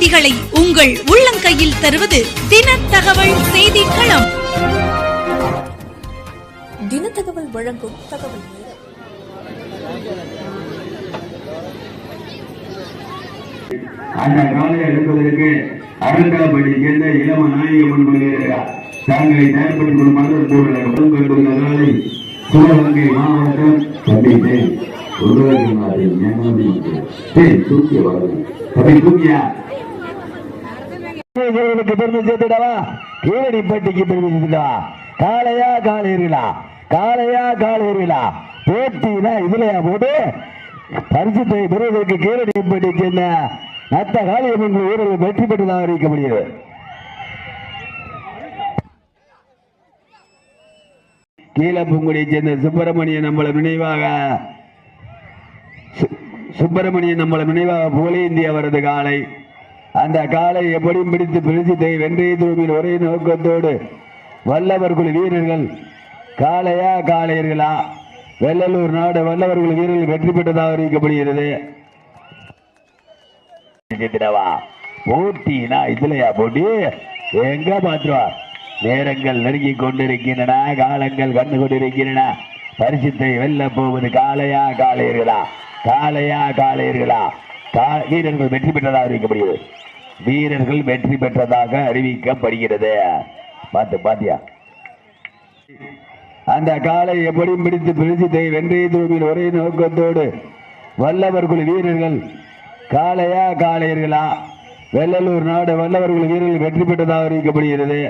செய்திகளை உங்கள் உள்ளங்கையில் தருவது தின தகவல் செய்தி களம் தினத்தகவல் வழங்கும் தகவல் அந்த காலை எடுப்பதற்கு அறங்காப்படி சேர்ந்த இளம நாயகமன் பங்கேற்கிறார் தங்களை தயார்படுத்திக் கொள்ளுமாறு கூறுகிறார். கொண்டுள்ள காலை சிவகங்கை மாவட்டம் கண்டித்து உருவாக்கி மாதிரி தூக்கிய வரணும் தம்பி தூக்கியா? வீரர்களுக்கு பெருமை சேர்த்துடவா கீழடிப்பட்டிக்கு பெருமை சேர்த்துடவா காளையா காலேறிலா காளையா காலேறிலா போட்டினா இதுலயா போட்டு? பரிசுத்தை பெறுவதற்கு கீழடிப்பட்டி சேர்ந்த நத்த காளியம்மன் வீரர்கள் வெற்றி பெற்றதாக முடியுது கீழப்பங்குடியை சேர்ந்த சுப்பிரமணியன் நம்மளை நினைவாக சுப்பிரமணியன் நம்மளை நினைவாக புகழேந்தி அவரது காலை அந்த காலை எப்படியும் பிடித்து பிரிசித்தை வென்றைய தூமில் ஒரே நோக்கத்தோடு வல்லவர் குழு வீரர்கள். காளையா காளையர்களா? வெள்ளலூர் நாடு வல்லவர் குழு வீரர்கள் வெற்றி பெற்றதாக அறிவிக்கப்படுகிறது. போட்டினா இதுலயா போட்டி? எங்க பாத்துருவா நேரங்கள் நெருங்கி கொண்டிருக்கின்றன காலங்கள் கண்டு கொண்டிருக்கின்றன. பரிசுத்தை வெல்ல போவது காளையா காளையர்களா? காளையா காளையர்களா? கா- வீரர்கள் வெற்றி பெற்றதாக அறிவிக்கப்படுகிறது. வீரர்கள் வெற்றி பெற்றதாக அறிவிக்கப்படுகிறது. பார்த்து பாத்தியா? அந்த காலை எப்படியும் பிடித்து பிரிசித்தை வென்றைய தூவில் ஒரே நோக்கத்தோடு வல்லவர் குழு வீரர்கள் காளையா காளையர்களா? வெள்ளலூர் நாடு வல்லவர் குழு வீரர்கள் வெற்றி பெற்றதாக அறிவிக்கப்படுகிறது.